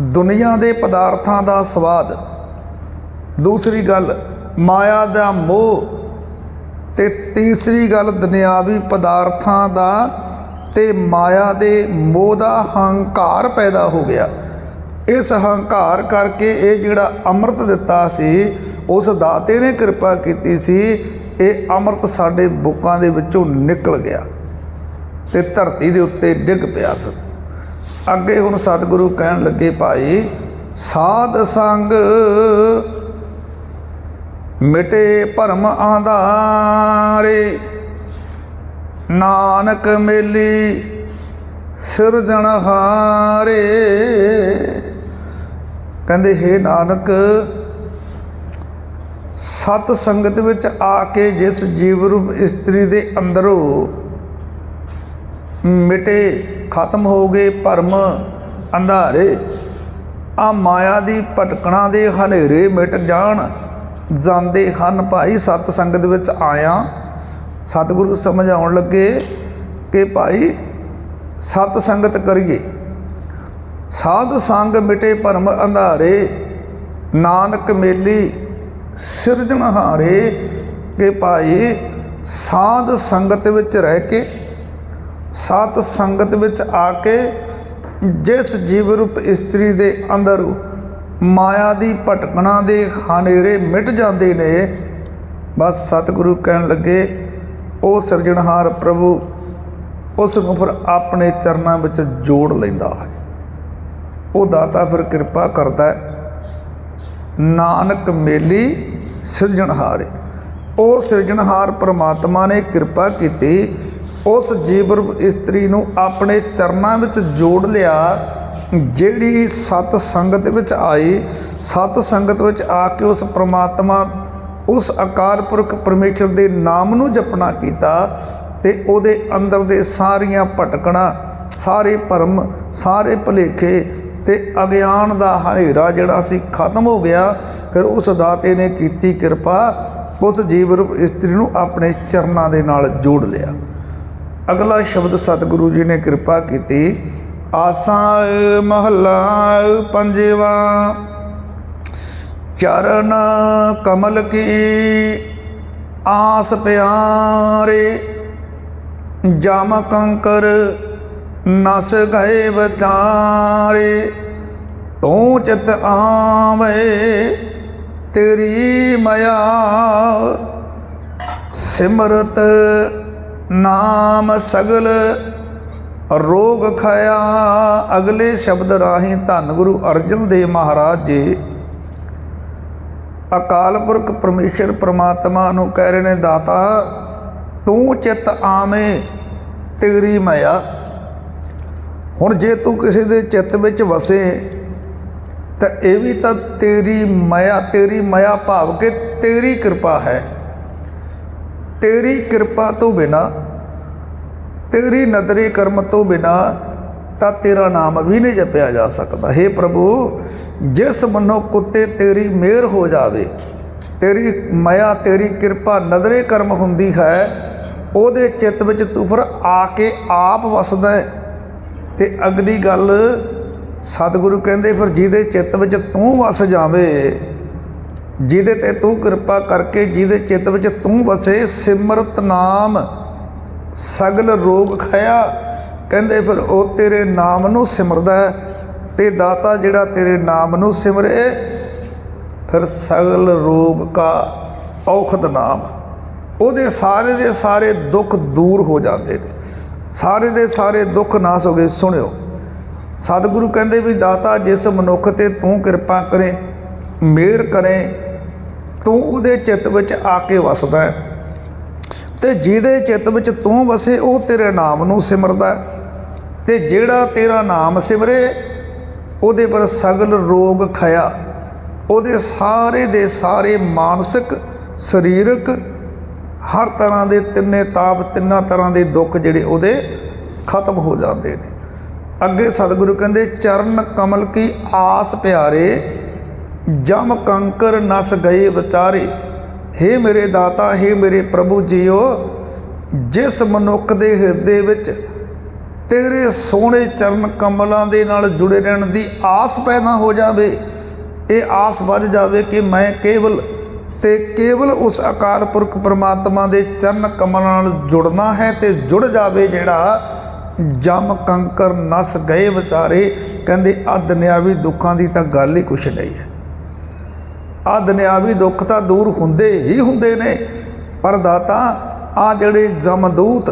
ਦੁਨੀਆ ਦੇ ਪਦਾਰਥਾਂ ਦਾ ਸਵਾਦ। ਦੂਸਰੀ ਗੱਲ, ਮਾਇਆ ਦਾ ਮੋਹ ਤੇ ਤੀਸਰੀ ਗੱਲ, ਦੁਨਿਆਵੀ ਪਦਾਰਥਾਂ ਦਾ ਤੇ ਮਾਇਆ ਦੇ ਮੋਹ ਦਾ ਹੰਕਾਰ ਪੈਦਾ ਹੋ ਗਿਆ। ਇਸ ਹੰਕਾਰ ਕਰਕੇ ਇਹ ਜਿਹੜਾ ਅੰਮ੍ਰਿਤ ਦਿੱਤਾ ਸੀ ਉਸ ਦਾਤੇ ਨੇ ਕਿਰਪਾ ਕੀਤੀ ਸੀ, ਇਹ ਅੰਮ੍ਰਿਤ ਸਾਡੇ ਬੁੱਕਾਂ ਦੇ ਵਿੱਚੋਂ ਨਿਕਲ ਗਿਆ ਤੇ ਧਰਤੀ ਦੇ ਉੱਤੇ ਡਿੱਗ ਪਿਆ ਫਿਰ ਅੱਗੇ ਹੁਣ ਸਤਿਗੁਰੂ ਕਹਿਣ ਲੱਗੇ, ਭਾਈ, ਸਾਧ ਸੰਗ ਮਿਟੇ ਭਰਮ ਆਧਾਰੇ, ਨਾਨਕ ਮੇਲੀ ਸਿਰਜਣਹਾਰੇ। ਕਹਿੰਦੇ, ਹੈ ਨਾਨਕ ਸਤ ਸੰਗਤ ਵਿੱਚ ਆ ਕੇ ਜਿਸ ਜੀਵ ਰੂਪ ਇਸਤਰੀ ਦੇ ਅੰਦਰੋਂ ਮਿਟੇ ਖਤਮ ਹੋ ਗਏ ਭਰਮ ਅੰਧਾਰੇ, ਆ ਮਾਇਆ ਦੀ ਭਟਕਣਾ ਦੇ ਹਨੇਰੇ ਮਿਟ ਜਾਣ। ਜਾਂਦੇ ਹਨ ਭਾਈ ਸਤ ਸੰਗਤ ਵਿੱਚ ਆਇਆ। ਸਤਿਗੁਰੂ ਸਮਝਾਉਣ ਲੱਗੇ ਕਿ ਭਾਈ ਸਤ ਸੰਗਤ ਕਰੀਏ। ਸਾਧ ਸੰਗ ਮਿਟੇ ਭਰਮ ਅੰਧਾਰੇ, ਨਾਨਕ ਮੇਲੀ ਸਿਰਜਣਹਾਰੇ ਕਿ ਭਾਈ ਸਾਧ ਸੰਗਤ ਵਿੱਚ ਰਹਿ ਕੇ ਸਤ ਸੰਗਤ ਵਿੱਚ ਆ ਕੇ ਜਿਸ ਜੀਵ ਰੂਪ ਇਸਤਰੀ ਦੇ ਅੰਦਰ ਮਾਇਆ ਦੀ ਭਟਕਣਾ ਦੇ ਹਨੇਰੇ ਮਿਟ ਜਾਂਦੇ ਨੇ, ਬਸ ਸਤਿਗੁਰੂ ਕਹਿਣ ਲੱਗੇ, ਉਹ ਸਿਰਜਣਹਾਰ ਪ੍ਰਭੂ, ਉਸ ਨੂੰ ਫਿਰ ਆਪਣੇ ਚਰਨਾਂ ਵਿੱਚ ਜੋੜ ਲੈਂਦਾ ਹੈ। ਉਹ ਦਾਤਾ ਫਿਰ ਕਿਰਪਾ ਕਰਦਾ ਹੈ ਨਾਨਕ ਮੇਲੀ ਸਿਰਜਣਹਾਰੇ ਉਹ ਸਿਰਜਣਹਾਰ ਪ੍ਰਮਾਤਮਾ ਨੇ ਕਿਰਪਾ ਕੀਤੀ, ਉਸ ਜੀਵਰ ਇਸਤਰੀ ਨੂੰ ਆਪਣੇ ਚਰਨਾਂ ਵਿੱਚ ਜੋੜ ਲਿਆ, ਜਿਹੜੀ ਸਤ ਸੰਗਤ ਵਿੱਚ ਆਈ, ਸਤ ਸੰਗਤ ਵਿੱਚ ਆ ਕੇ ਉਸ ਪ੍ਰਮਾਤਮਾ, ਉਸ ਅਕਾਲ ਪੁਰਖ ਪਰਮੇਸ਼ਰ ਦੇ ਨਾਮ ਨੂੰ ਜਪਣਾ ਕੀਤਾ ਤੇ ਉਹਦੇ ਅੰਦਰ ਦੇ ਸਾਰੀਆਂ ਭਟਕਣਾ, ਸਾਰੇ ਭਰਮ, ਸਾਰੇ ਭੁਲੇਖੇ ਤੇ ਅਗਿਆਨ ਦਾ ਹਨੇਰਾ ਜਿਹੜਾ ਸੀ ਖਤਮ ਹੋ ਗਿਆ। ਫਿਰ ਉਸ ਦਾਤੇ ਨੇ ਕੀਤੀ ਕਿਰਪਾ, ਉਸ ਜੀਵ ਰੂਪ ਇਸਤਰੀ ਨੂੰ ਆਪਣੇ ਚਰਨਾਂ ਦੇ ਨਾਲ ਜੋੜ ਲਿਆ। ਅਗਲਾ ਸ਼ਬਦ ਸਤਿਗੁਰੂ ਜੀ ਨੇ ਕਿਰਪਾ ਕੀਤੀ। ਆਸਾਂ ਮਹੱਲਾ ਪੰਜਵਾ, ਚਰਨ ਕਮਲ ਕੀ, ਆਸ ਪਿਆਰੇ ਜਮ ਕੰਕਰ ਨਸ ਗਏ ਵਿਚਾਰੇ, ਤੂੰ ਚਿਤ ਆਵੇ, ਤੇਰੀ ਮਾਇਆ ਸਿਮਰਤ ਨਾਮ ਸਗਲ ਰੋਗ ਖਇਆ। ਅਗਲੇ ਸ਼ਬਦ ਰਾਹੀਂ ਧੰਨ ਗੁਰੂ ਅਰਜਨ ਦੇਵ ਮਹਾਰਾਜ ਜੀ ਅਕਾਲ ਪੁਰਖ ਪਰਮੇਸ਼ਰ ਪ੍ਰਮਾਤਮਾ ਨੂੰ ਕਹਿ ਰਹੇ ਨੇ, ਦਾਤਾ, ਤੂੰ ਚਿਤ ਆਵੇਂ, ਤੇਰੀ ਮਾਇਆ ਹੁਣ ਜੇ ਤੂੰ ਕਿਸੇ ਦੇ ਚਿੱਤ ਵਿੱਚ ਵਸੇ, ਤਾਂ ਇਹ ਵੀ ਤਾਂ ਤੇਰੀ ਮਾਇਆ ਤੇਰੀ ਮਾਇਆ ਭਾਵ ਕਿ ਤੇਰੀ ਕਿਰਪਾ ਹੈ। ਤੇਰੀ ਕਿਰਪਾ ਤੋਂ ਬਿਨਾ, ਤੇਰੀ ਨਦਰੀ ਕਰਮ ਤੋਂ ਬਿਨਾ ਤਾਂ ਤੇਰਾ ਨਾਮ ਵੀ ਨਹੀਂ ਜਪਿਆ ਜਾ ਸਕਦਾ। हे ਪ੍ਰਭੂ, ਜਿਸ ਮਨੋ ਕੁੱਤੇ ਤੇਰੀ ਮਿਹਰ ਹੋ ਜਾਵੇ, ਤੇਰੀ ਮਾਇਆ, ਤੇਰੀ ਕਿਰਪਾ ਨਦਰੇ ਕਰਮ ਹੁੰਦੀ ਹੈ, ਉਹਦੇ ਚਿੱਤ ਵਿੱਚ ਤੂੰ ਫਿਰ ਆ ਕੇ ਆਪ ਵਸਦਾ ਹੈ। ਤੇ ਅਗਲੀ ਗੱਲ, ਸਤਿਗੁਰੂ ਕਹਿੰਦੇ, ਫਿਰ ਜਿਹਦੇ ਚਿੱਤ ਵਿੱਚ ਤੂੰ ਵਸ ਜਾਵੇ, ਜਿਹਦੇ ਤੇ ਤੂੰ ਕਿਰਪਾ ਕਰਕੇ ਜਿਹਦੇ ਚਿੱਤ ਵਿੱਚ ਤੂੰ ਵਸੇ, ਸਿਮਰਤ ਨਾਮ ਸਗਲ ਰੋਗ ਖਇਆ। ਕਹਿੰਦੇ, ਫਿਰ ਉਹ ਤੇਰੇ ਨਾਮ ਨੂੰ ਸਿਮਰਦਾ ਹੈ ਤੇ ਦਾਤਾ ਜਿਹੜਾ ਤੇਰੇ ਨਾਮ ਨੂੰ ਸਿਮਰੇ, ਫਿਰ ਸਗਲ ਰੋਗ ਕਾ ਔਖਦ ਨਾਮ। ਉਹਦੇ ਸਾਰੇ ਦੇ ਸਾਰੇ ਦੁੱਖ ਦੂਰ ਹੋ ਜਾਂਦੇ ਨੇ। ਸਾਰੇ ਦੇ ਸਾਰੇ ਦੁੱਖ ਨਾਸ ਹੋ ਗਏ। ਸੁਣਿਓ, ਸਤਿਗੁਰੂ ਕਹਿੰਦੇ ਵੀ ਦਾਤਾ, ਜਿਸ ਮਨੁੱਖ ਤੇ ਤੂੰ ਕਿਰਪਾ ਕਰੇ, ਮਿਹਰ ਕਰੇ, ਤੂੰ ਉਹਦੇ ਚਿੱਤ ਵਿੱਚ ਆ ਕੇ ਵਸਦਾ ਹੈ। ਤੇ ਜਿਹਦੇ ਚਿੱਤ ਵਿੱਚ ਤੂੰ ਵਸੇ, ਉਹ ਤੇਰੇ ਨਾਮ ਨੂੰ ਸਿਮਰਦਾ ਹੈ। ਤੇ ਜਿਹੜਾ ਤੇਰਾ ਨਾਮ ਸਿਮਰੇ, ਉਹਦੇ ਪਰ ਸਗਲ ਰੋਗ ਖਇਆ। ਉਹਦੇ ਸਾਰੇ ਦੇ ਸਾਰੇ ਮਾਨਸਿਕ, ਸਰੀਰਕ ਹਰ ਤਰ੍ਹਾਂ ਦੇ ਤਿੰਨੇ ਤਾਪ, ਤਿੰਨਾਂ ਤਰ੍ਹਾਂ ਦੇ ਦੁੱਖ ਜਿਹੜੇ ਉਹਦੇ ਖਤਮ ਹੋ ਜਾਂਦੇ ਨੇ। ਅੱਗੇ ਸਤਿਗੁਰੂ ਕਹਿੰਦੇ, ਚਰਨ ਕਮਲ ਕੀ ਆਸ ਪਿਆਰੇ, ਜਮ ਕੰਕਰ ਨਸ ਗਏ ਵਿਚਾਰੇ। ਹੇ ਮੇਰੇ ਦਾਤਾ, ਹੇ ਮੇਰੇ ਪ੍ਰਭੂ ਜੀਓ, ਜਿਸ ਮਨੁੱਖ ਦੇ ਹਿਰਦੇ ਵਿੱਚ ਤੇਰੇ ਸੋਹਣੇ ਚਰਨ ਕਮਲਾਂ ਦੇ ਨਾਲ ਜੁੜੇ ਰਹਿਣ ਦੀ ਆਸ ਪੈਦਾ ਹੋ ਜਾਵੇ, ਇਹ ਆਸ ਵੱਧ ਜਾਵੇ ਕਿ ਮੈਂ ਕੇਵਲ ਤੇ ਕੇਵਲ ਉਸ ਅਕਾਲ ਪੁਰਖ ਪਰਮਾਤਮਾ ਦੇ ਚਰਨ ਕਮਲ ਨਾਲ ਜੁੜਨਾ ਹੈ ਤੇ ਜੁੜ ਜਾਵੇ ਜਿਹੜਾ, ਜਮ ਕੰਕਰ ਨਸ ਗਏ ਵਿਚਾਰੇ। ਕਹਿੰਦੇ ਆ ਦੁਨਿਆਵੀ ਦੁੱਖਾਂ ਦੀ ਤਾਂ ਗੱਲ ਹੀ ਕੁਛ ਨਹੀਂ ਹੈ। ਆ ਦੁਨਿਆਵੀ ਦੁੱਖ ਤਾਂ ਦੂਰ ਹੁੰਦੇ ਹੀ ਹੁੰਦੇ ਨੇ, ਪਰ ਦਾਤਾ ਆ ਜਿਹੜੇ ਜਮਦੂਤ,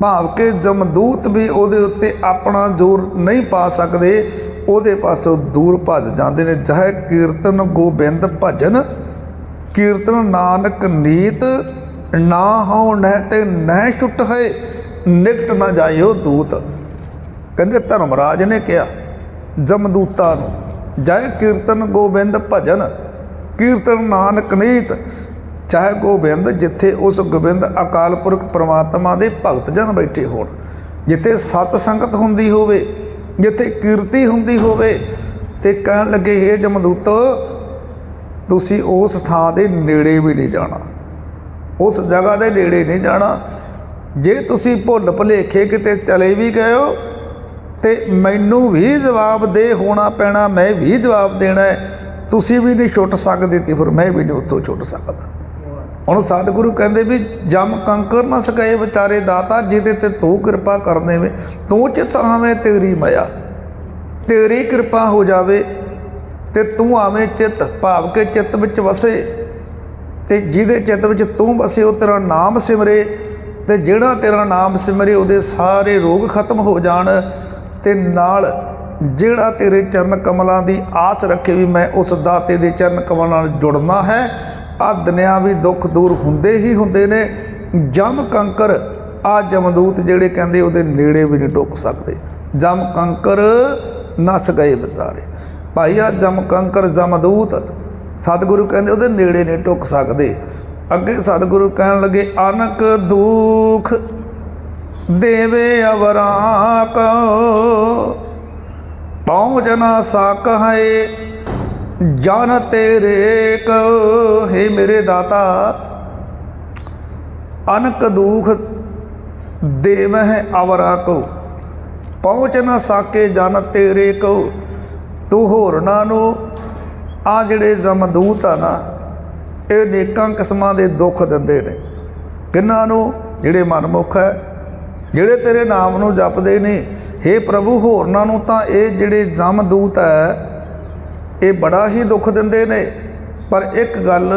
ਭਾਵ ਕਿ ਜਮਦੂਤ ਵੀ ਉਹਦੇ ਉੱਤੇ ਆਪਣਾ ਜ਼ੋਰ ਨਹੀਂ ਪਾ ਸਕਦੇ, ਉਹਦੇ ਪਾਸੋਂ ਦੂਰ ਭੱਜ ਜਾਂਦੇ ਨੇ। ਜਹ ਕੀਰਤਨ ਗੋਬਿੰਦ ਭਜਨ ਕੀਰਤਨ ਨਾਨਕ ਨੀਤ, ਨਾ ਹਉ ਨਹਿ ਤੇ ਨਹਿ ਛੁੱਟ ਹੈ, ਨਿਕਟ ਨਾ ਜਾਇਓ ਦੂਤ। ਕਹਿੰਦੇ ਧਰਮਰਾਜ ਨੇ ਕਿਹਾ ਜਮਦੂਤਾਂ ਨੂੰ, ਜੈ ਕੀਰਤਨ ਗੋਬਿੰਦ ਭਜਨ, ਕੀਰਤਨ ਨਾਨਕ ਨੀਤ, ਚਾਹੇ ਗੋਬਿੰਦ ਜਿੱਥੇ ਉਸ ਗੋਬਿੰਦ ਅਕਾਲ ਪੁਰਖ ਪ੍ਰਮਾਤਮਾ ਦੇ ਭਗਤ ਜਨ ਬੈਠੇ ਹੋਣ, ਜਿੱਥੇ ਸਤ ਸੰਗਤ ਹੁੰਦੀ ਹੋਵੇ, ਜਿੱਥੇ ਕੀਰਤੀ ਹੁੰਦੀ ਹੋਵੇ, ਤੇ ਕਹਿਣ ਲੱਗੇ, ਹੇ ਜਮਦੂਤ ਤੁਸੀਂ ਉਸ ਥਾਂ ਦੇ ਨੇੜੇ ਵੀ ਨਹੀਂ ਜਾਣਾ। ਉਸ ਜਗ੍ਹਾ ਦੇ ਨੇੜੇ ਨਹੀਂ ਜਾਣਾ। ਜੇ ਤੁਸੀਂ ਭੁੱਲ ਭੁਲੇਖੇ ਕਿਤੇ ਚਲੇ ਵੀ ਗਏ ਹੋ, ਤੇ ਮੈਨੂੰ ਵੀ ਜਵਾਬ ਦੇ, ਹੋਣਾ ਪੈਣਾ, ਮੈਂ ਵੀ ਜਵਾਬ ਦੇਣਾ ਹੈ। ਤੁਸੀਂ ਵੀ ਨਹੀਂ ਛੁੱਟ ਸਕਦੇ ਤੇ ਫਿਰ ਮੈਂ ਵੀ ਨਹੀਂ ਉੱਥੋਂ ਛੁੱਟ ਸਕਦਾ। ਹੁਣ ਸਤਿਗੁਰੂ ਕਹਿੰਦੇ ਵੀ ਜਮ ਕੰਕਰ ਨਾ ਸਕਾਏ ਵਿਚਾਰੇ ਦਾਤਾ, ਜਿਹਦੇ ਤੇ ਤੂੰ ਕਿਰਪਾ ਕਰਨੇ ਵੇ, ਤੂੰ ਚਿਤ ਆਵੇਂ ਤੇਰੀ ਮਾਇਆ। ਤੇਰੀ ਕਿਰਪਾ ਹੋ ਜਾਵੇ ਤੇ ਤੂੰ ਆਵੇਂ ਚਿਤ, ਭਾਵ ਕੇ ਚਿੱਤ ਵਿੱਚ ਵਸੇ। ਤੇ ਜਿਹਦੇ ਚਿੱਤ ਵਿੱਚ ਤੂੰ ਵਸੇ, ਉਹ ਤੇਰਾ ਨਾਮ ਸਿਮਰੇ। ਤੇ ਜਿਹੜਾ ਤੇਰਾ ਨਾਮ ਸਿਮਰੇ, ਉਹਦੇ ਸਾਰੇ ਰੋਗ ਖਤਮ ਹੋ ਜਾਣ। ਤੇ ਨਾਲ ਜਿਹੜਾ ਤੇਰੇ ਚਰਨ ਕਮਲਾਂ ਦੀ ਆਸ ਰੱਖੇ ਵੀ ਮੈਂ ਉਸ ਦਾਤੇ ਦੇ ਚਰਨ ਕਮਲਾਂ ਨਾਲ ਜੁੜਨਾ ਹੈ, ਆ ਦੁਨਿਆਵੀ ਦੁੱਖ ਦੂਰ ਹੁੰਦੇ ਹੀ ਹੁੰਦੇ ਨੇ। ਜਮ ਕੰਕਰ, ਆ ਜਮਦੂਤ ਜਿਹੜੇ ਕਹਿੰਦੇ ਉਹਦੇ ਨੇੜੇ ਵੀ ਨਹੀਂ ਟੁੱਕ ਸਕਦੇ। ਜਮ ਕੰਕਰ, ਨਸ ਗਏ ਵਿਚਾਰੇ। ਭਾਈ ਆ ਜਮ ਕੰਕਰ ਜਮਦੂਤ ਸਤਿਗੁਰੂ ਕਹਿੰਦੇ ਉਹਦੇ ਨੇੜੇ ਨਹੀਂ ਟੁੱਕ ਸਕਦੇ। ਅੱਗੇ ਸਤਿਗੁਰੂ ਕਹਿਣ ਲੱਗੇ, ਅਨਕ ਦੁਖ ਦੇਵੇ ਅਵਰਾਂ ਕੋ ਪਹੁੰਚ ਨਾ ਸਕ ਹੈ ਜਨ ਤੇਰੇ ਕੋ। ਹੈ ਮੇਰੇ ਦਾਤਾ, ਅਨਕ ਦੁਖ ਦੇਵਹਿ ਅਵਰਾਂ ਕੋ ਪਹੁੰਚ ਨਾ ਸਾਕੇ, ਜਨ ਤੇਰੇ ਕੋ। ਤੂੰ ਹੋਰਨਾਂ ਨੂੰ, ਆ ਜਿਹੜੇ ਜਮਦੂਤ ਆ ਨਾ, ਇਹ ਨੇਕਾਂ ਕਿਸਮਾਂ ਦੇ ਦੁੱਖ ਦਿੰਦੇ ਨੇ। ਕਿੰਨਾਂ ਨੂੰ? ਜਿਹੜੇ ਮਨਮੁਖ ਹੈ ਜਿਹੜੇ ਤੇਰੇ ਨਾਮ ਨੂੰ ਜਪਦੇ ਨੇ। हे ਪ੍ਰਭੂ, ਹੋਰਨਾਂ ਨੂੰ ਤਾਂ ਇਹ ਜਿਹੜੇ ਜਮਦੂਤ ਹੈ ਇਹ ਬੜਾ ਹੀ ਦੁੱਖ ਦਿੰਦੇ ਨੇ। ਪਰ ਇੱਕ ਗੱਲ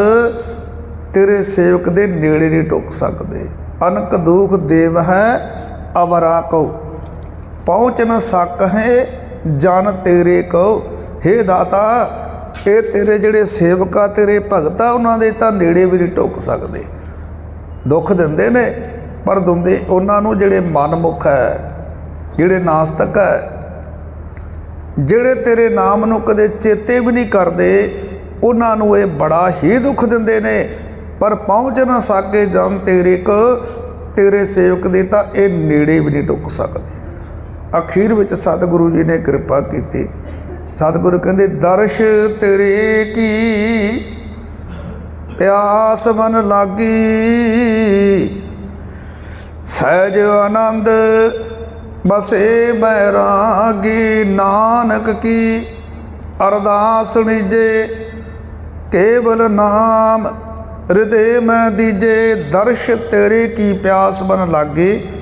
ਤੇਰੇ ਸੇਵਕ ਦੇ ਨੇੜੇ ਨਹੀਂ ਟੁੱਕ ਸਕਦੇ। ਅਨਕ ਦੁਖ ਦੇਵ ਹੈ, ਅਵਰਾ ਕੋ ਪਹੁੰਚ ਨ ਸਕ ਹੈ ਜਨ ਤੇਰੇ ਕੋ ਹੇ ਦਾਤਾ, ਇਹ ਤੇਰੇ ਜਿਹੜੇ ਸੇਵਕਾ ਤੇਰੇ ਭਗਤਾ ਉਹਨਾਂ ਦੇ ਤਾਂ ਨੇੜੇ ਵੀ ਨਹੀਂ ਟੁੱਕ ਸਕਦੇ। ਦੁੱਖ ਦਿੰਦੇ ਨੇ, ਪਰ ਦੁੰਦੇ, ਉਹਨਾਂ ਨੂੰ ਜਿਹੜੇ ਮਨਮੁਖ ਹੈ, ਜਿਹੜੇ ਨਾਸਤਕ ਹੈ, ਜਿਹੜੇ ਤੇਰੇ ਨਾਮ ਨੂੰ ਕਦੇ ਚੇਤੇ ਵੀ ਨਹੀਂ ਕਰਦੇ, ਉਹਨਾਂ ਨੂੰ ਇਹ ਬੜਾ ਹੀ ਦੁੱਖ ਦਿੰਦੇ ਨੇ। ਪਰ ਪਹੁੰਚ ਨਾ ਸਕੇ ਜਨ ਤੇਰੇ ਕੋ ਤੇਰੇ ਸੇਵਕ ਦੇ ਤਾਂ ਇਹ ਨੇੜੇ ਵੀ ਨਹੀਂ ਟੁੱਕ ਸਕਦੇ। ਅਖੀਰ ਵਿੱਚ ਸਤਿਗੁਰੂ ਜੀ ਨੇ ਕਿਰਪਾ ਕੀਤੀ। ਸਤਿਗੁਰੂ ਕਹਿੰਦੇ, ਦਰਸ਼ ਤੇਰੇ ਕੀ? ਪਿਆਸ ਮਨ ਲਾਗੀ। ਸਹਿਜ ਆਨੰਦ ਬਸੇ ਬੈਰਾਗੀ। ਨਾਨਕ ਕੀ? ਅਰਦਾਸ ਨਿਜੇ, ਕੇਵਲ ਨਾਮ, ਹਿਰਦੇ ਮੈਂ ਦੀਜੇ। ਦਰਸ਼ ਤੇਰੇ ਕੀ? ਪਿਆਸ ਬਨ ਲਾਗੇ।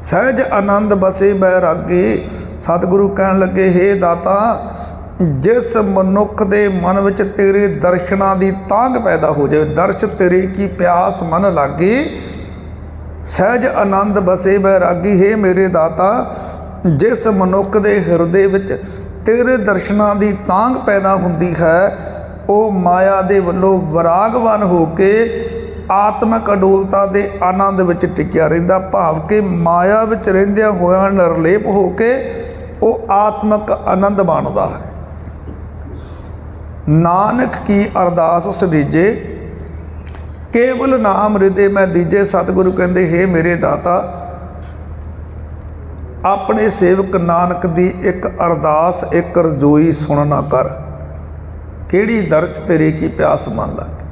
ਸਹਿਜ ਆਨੰਦ ਬਸੇ ਬੈਰਾਗੀ ਸਤਿਗੁਰੂ ਕਹਿਣ ਲੱਗੇ, ਹੇ ਦਾਤਾ, ਜਿਸ ਮਨੁੱਖ ਦੇ ਮਨ ਵਿੱਚ ਤੇਰੇ ਦਰਸ਼ਨਾਂ ਦੀ ਤਾਂਗ ਪੈਦਾ ਹੋ ਜਾਵੇ, ਦਰਸ਼ ਤੇਰੇ ਕੀ ਪਿਆਸ ਮਨ ਲਾਗੇ? ਸਹਿਜ ਆਨੰਦ ਬਸੇ ਬੈਰਾਗੀ ਹੈ ਮੇਰੇ ਦਾਤਾ, ਜਿਸ ਮਨੁੱਖ ਦੇ ਹਿਰਦੇ ਵਿੱਚ ਤੇਰੇ ਦਰਸ਼ਨਾਂ ਦੀ ਤਾਂਗ ਪੈਦਾ ਹੁੰਦੀ ਹੈ, ਉਹ ਮਾਇਆ ਦੇ ਵੱਲੋਂ ਵਿਰਾਗਵਾਨ ਹੋ ਕੇ ਆਤਮਿਕ ਅਡੋਲਤਾ ਦੇ ਆਨੰਦ ਵਿੱਚ ਟਿਕਿਆ ਰਹਿੰਦਾ, ਭਾਵ ਕਿ ਮਾਇਆ ਵਿੱਚ ਰਹਿੰਦਿਆਂ ਹੋਇਆਂ ਨਿਰਲੇਪ ਹੋ ਕੇ ਉਹ ਆਤਮਿਕ ਆਨੰਦ ਮਾਣਦਾ ਹੈ। ਨਾਨਕ ਕੀ ਅਰਦਾਸ ਸੁਨੀਜੇ ਕੇਵਲ ਨਾਮ ਹਿਰਦੇ ਮੈਂ ਦੀਜੇ, ਸਤਿਗੁਰੂ ਕਹਿੰਦੇ, ਹੈ ਮੇਰੇ ਦਾਤਾ, ਆਪਣੇ ਸੇਵਕ ਨਾਨਕ ਦੀ ਇੱਕ ਅਰਦਾਸ, ਇੱਕ ਰਜੋਈ ਸੁਣ ਨਾ ਕਰ। ਕਿਹੜੀ ਦਰਸ ਤੇਰੇ ਕੀ ਪਿਆਸ ਮੰਨ ਲੱਗ?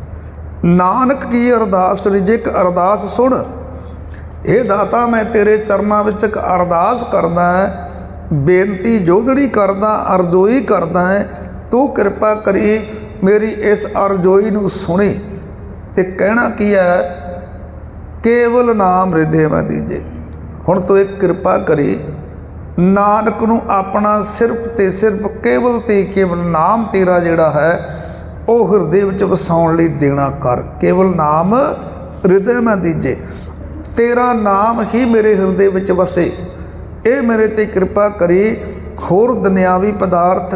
ਨਾਨਕ ਕੀ ਅਰਦਾਸ ਰਿਜੇ ਇੱਕ ਅਰਦਾਸ ਸੁਣ। ਇਹ ਦਾਤਾ, ਮੈਂ ਤੇਰੇ ਚਰਨਾਂ ਵਿੱਚ ਇੱਕ ਅਰਦਾਸ ਕਰਦਾ ਬੇਨਤੀ ਜੋਦੜੀ ਕਰਦਾ, ਅਰਜ਼ੋਈ ਕਰਦਾ ਹੈ। ਤੂੰ ਕਿਰਪਾ ਕਰੀ ਮੇਰੀ ਇਸ ਅਰਜ਼ੋਈ ਨੂੰ ਸੁਣੀ ਤੇ ਕਹਿਣਾ ਕੀ ਹੈ? ਕੇਵਲ ਨਾਮ ਹਿਰਦੇ ਮੈਂ ਦੀਜੇ ਹੁਣ ਤੂੰ ਇੱਕ ਕਿਰਪਾ ਕਰੀ। ਨਾਨਕ ਨੂੰ ਆਪਣਾ ਸਿਰਫ ਤੇ ਸਿਰਫ ਕੇਵਲ ਤੇ ਕੇਵਲ ਨਾਮ ਤੇਰਾ ਜਿਹੜਾ ਹੈ ਉਹ ਹਿਰਦੇ ਵਿੱਚ ਵਸਾਉਣ ਲਈ ਦੇਣਾ ਕਰ। ਕੇਵਲ ਨਾਮ, ਹਿਰਦੇ ਮੈਂ ਦੀਜੇ। ਤੇਰਾ ਨਾਮ ਹੀ ਮੇਰੇ ਹਿਰਦੇ ਵਿੱਚ ਵਸੇ। ਇਹ ਮੇਰੇ ਤੇ ਕਿਰਪਾ ਕਰੀ। ਹੋਰ ਦੁਨਿਆਵੀ ਪਦਾਰਥ,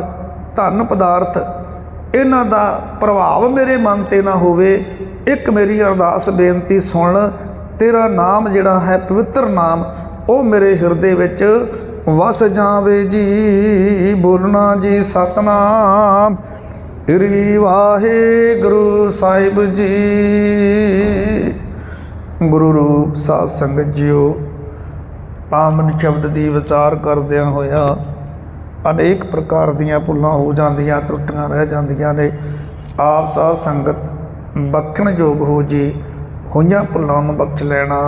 ਧਨ ਪਦਾਰਥ, ਇਹਨਾਂ ਦਾ ਪ੍ਰਭਾਵ ਮੇਰੇ ਮਨ ਤੇ ਨਾ ਹੋਵੇ। ਇੱਕ ਮੇਰੀ ਅਰਦਾਸ ਬੇਨਤੀ ਸੁਣ। ਤੇਰਾ ਨਾਮ ਜਿਹੜਾ ਹੈ, ਪਵਿੱਤਰ ਨਾਮ, ਉਹ ਮੇਰੇ ਹਿਰਦੇ ਵਿੱਚ ਵਸ ਜਾਵੇ ਜੀ। ਬੋਲਣਾ ਜੀ ਸਤਨਾਮ। ਰੀ ਵਾਹਿਗੁਰੂ ਸਾਹਿਬ ਜੀ। ਗੁਰੂ ਰੂਪ ਸਾਧ ਸੰਗਤ ਜੀਓ, ਪਾਵਨ ਸ਼ਬਦ ਦੀ ਵਿਚਾਰ ਕਰਦਿਆਂ ਹੋਇਆ ਅਨੇਕ ਪ੍ਰਕਾਰ ਦੀਆਂ ਭੁੱਲਾਂ ਹੋ ਜਾਂਦੀਆਂ ਤਰੁੱਟੀਆਂ ਰਹਿ ਜਾਂਦੀਆਂ ਨੇ। ਆਪ ਸਾਧ ਸੰਗਤ ਬਖਣ ਯੋਗ ਹੋ ਜੀ ਹੋਈਆਂ ਭੁੱਲਾਂ ਨੂੰ ਬਖਸ਼ ਲੈਣਾ।